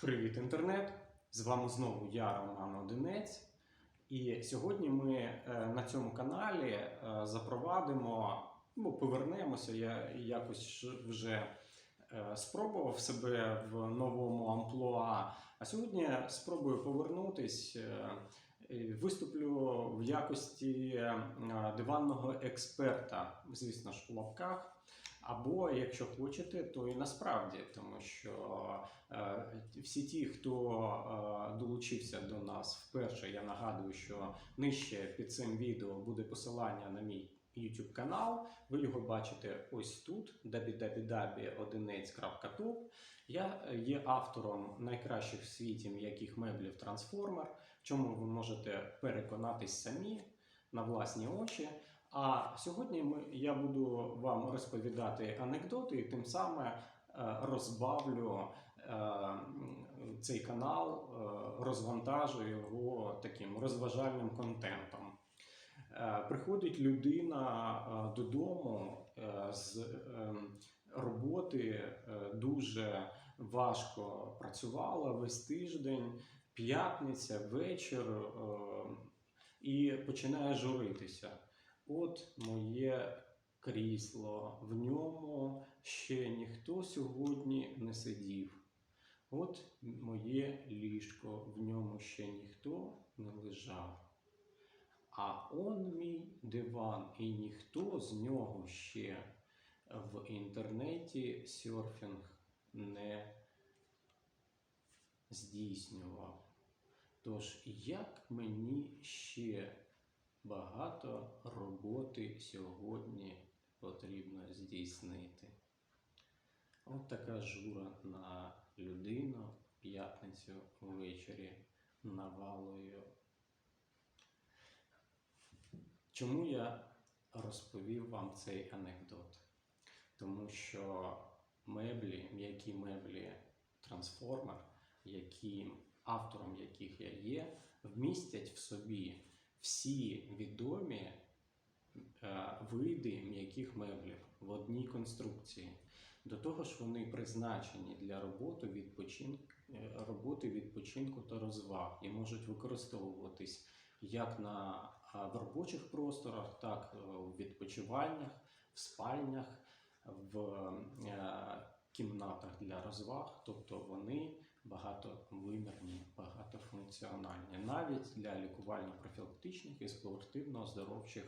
Привіт, інтернет! З вами знову я, Роман Одинець. І сьогодні ми е, на цьому каналі е, запровадимо, ну, повернемося. Я якось вже е, спробував себе в новому амплуа. А сьогодні спробую повернутись. Виступлю в якості диванного експерта, звісно ж, у лапках. Або, якщо хочете, то і насправді, тому що Е, Всі ті, хто е, долучився до нас вперше, я нагадую, що нижче під цим відео буде посилання на мій YouTube канал. Ви його бачите ось тут: www.одинець.top. Я е, є автором найкращих в світі м'яких меблів Transformer, в чому ви можете переконатись самі на власні очі. А сьогодні ми, я буду вам розповідати анекдоти і тим самим е, розбавлю е, цей канал, е, розвантажую його таким розважальним контентом. Приходить людина додому з роботи, дуже важко працювала весь тиждень, п'ятниця, вечір і починає журитися. От моє крісло, в ньому ще ніхто сьогодні не сидів. От моє ліжко, в ньому ще ніхто не лежав. А он мій диван, і ніхто з нього ще в інтернеті серфінг не здійснював. Тож, як мені ще багато роботи сьогодні потрібно здійснити? От така жура на людину в п'ятницю ввечері навалою. Чому я розповів вам цей анекдот? Тому що меблі, м'які меблі Transformer, які, автором яких я є, вмістять в собі всі відомі е, види м'яких меблів в одній конструкції. До того ж, вони призначені для роботи, відпочинку, роботи відпочинку та розваг і можуть використовуватись як на в робочих просторах, так е, у відпочивальнях, в спальнях, в е, кімнатах для розваг, тобто вони багатовимірні, багатофункціональні, навіть для лікувально-профілактичних і спортивно-оздоровчих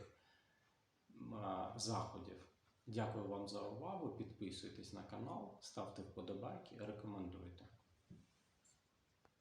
заходів. Дякую вам за увагу. Підписуйтесь на канал, ставте вподобайки, рекомендуйте.